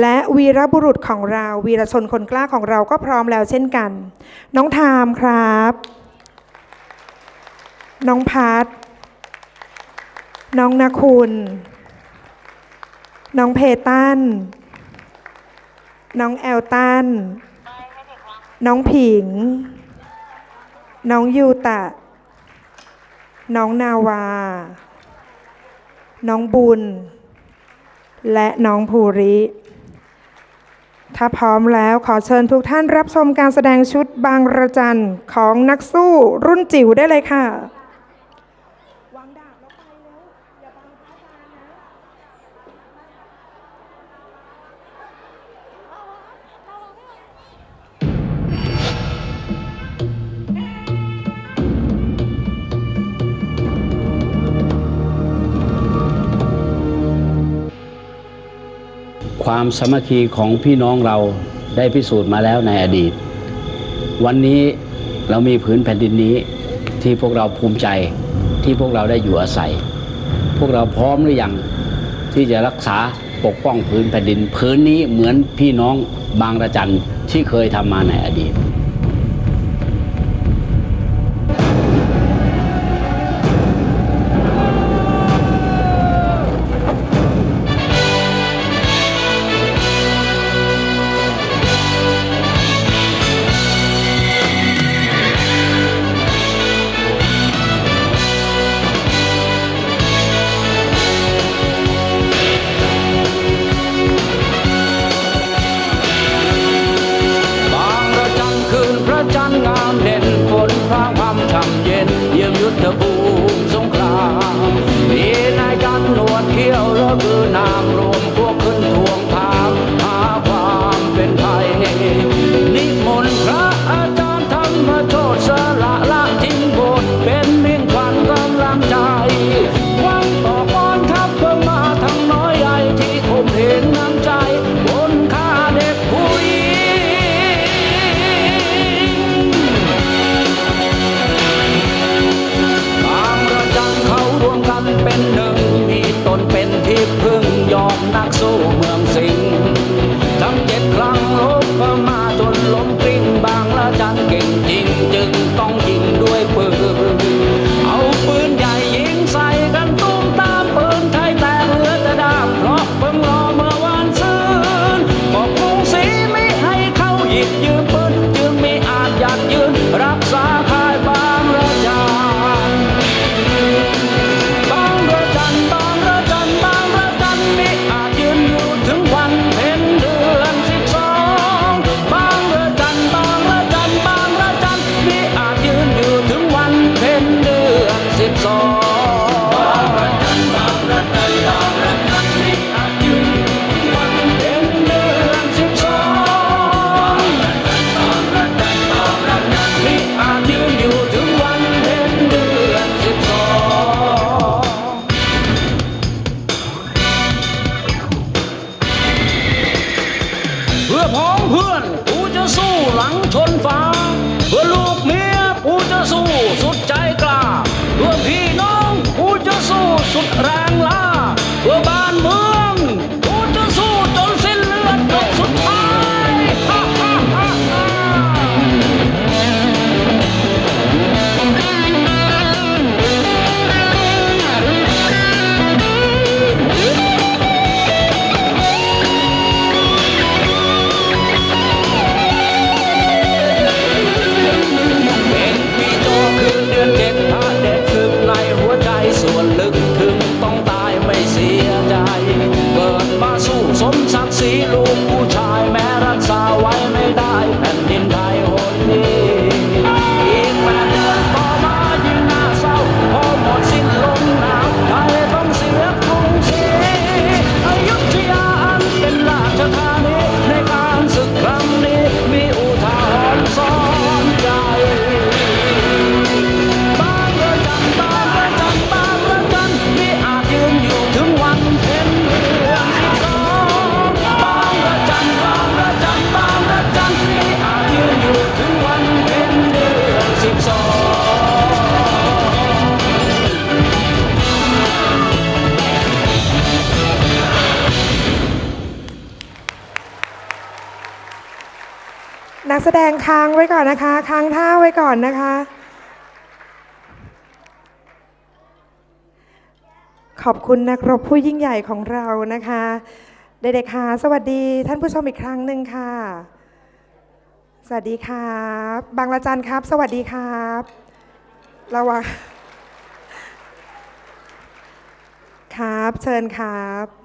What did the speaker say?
และวีรบุรุษของเรา วีรชนคนกล้าของเราก็พร้อมแล้วเช่นกัน น้องทามครับ น้องพัทน้องนาคุณ น้องเพตัน น้องแอลตัน น้องผิง น้องยูตะ น้องนาวา น้องบุญ และน้องภูริ ถ้าพร้อมแล้วขอเชิญทุกท่านรับชมการแสดงชุดบางระจันของนักสู้รุ่นจิ๋วได้เลยค่ะ ความสมัคคีของพี่น้องเราได้พิสูจน์มาแล้วในอดีต วันนี้เรามีพื้นแผ่นดินนี้ที่พวกเราภูมิใจที่พวกเราได้อยู่อาศัย พวกเราพร้อมหรือยังที่จะรักษาปกป้องพื้นแผ่นดิน พื้นนี้เหมือนพี่น้องบางระจันที่เคยทำมาในอดีต พุทธภูมิสงครามมีนายกันหนวดเขี้ยวระบืน สู้สุดใจกล้ารวมพ นักแสดงค้างไว้ก่อนนะคะ ค้างท่าไว้ก่อนนะคะ ขอบคุณนักรบผู้ยิ่งใหญ่ของเรานะคะเด็กๆค่ะสวัสดีท่านผู้ชมอีกครั้งหนึ่งค่ะ สวัสดีครับ บางละจันครับ สวัสดีครับระวังครับ เชิญครับ